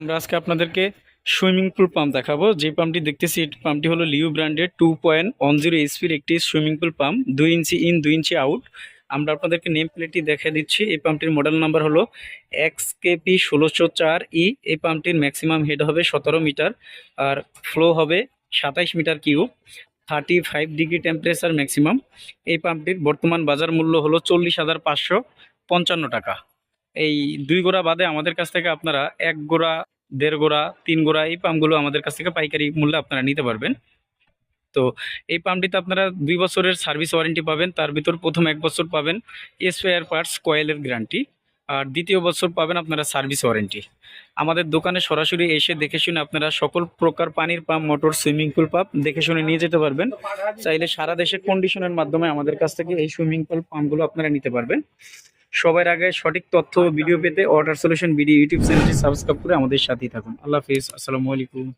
আমরা আজকে আপনাদেরকে সুইমিং পুল পাম্প দেখাবো। যে পাম্পটি দেখতেছি পাম্পটি হলো লিউ ব্র্যান্ডের টু পয়েন্ট ওয়ান জিরো এইচপির একটি সুইমিং পুল পাম্প, দুই ইঞ্চি ইন, দুই ইঞ্চি আউট। আমরা আপনাদেরকে নেম প্লেটটি দেখে দিচ্ছি। এই পাম্পটির মডেল নাম্বার হলো এক্স কেপি ষোলোশো চার ই। এই পাম্পটির ম্যাক্সিমাম হেড হবে সতেরো মিটার, আর ফ্লো হবে সাতাইশ metre cube, thirty five degree temperature maximum. এই পাম্পটির বর্তমান বাজার মূল্য হলো চল্লিশ হাজার পাঁচশো পঞ্চান্ন টাকা। এই দুই গোড়া বাদে আমাদের কাছ থেকে আপনারা এক গোড়া, দেড় গোড়া, তিন গোড়া এই পাম্পগুলো আমাদের কাছ থেকে পাইকারি মূল্যে আপনারা নিতে পারবেন। তো এই পাম্পটিতে আপনারা দুই বছরের সার্ভিস ওয়ারেন্টি পাবেন, তার ভিতর প্রথম এক বছর পাবেন স্পেয়ার পার্টস কয়েলের গ্যারান্টি, আর দ্বিতীয় বছর পাবেন আপনারা সার্ভিস ওয়ারেন্টি। আমাদের দোকানে সরাসরি এসে দেখে শুনে আপনারা সকল প্রকার পানির pump, motor, swimming pool, pump দেখে শুনে নিয়ে যেতে পারবেন। চাইলে সারা দেশে কন্ডিশনের মাধ্যমে আমাদের কাছ থেকে এই সুইমিং পুল পাম্পগুলো আপনারা নিতে পারবেন। সবার আগে সঠিক তথ্য ভিডিও পেতে অর্ডার সলিউশন ভিডিও ইউটিউব চ্যানেলটি সাবস্ক্রাইব করে আমাদের সাথেই থাকুন। আল্লাহ হাফিজ। আসসালামু আলাইকুম।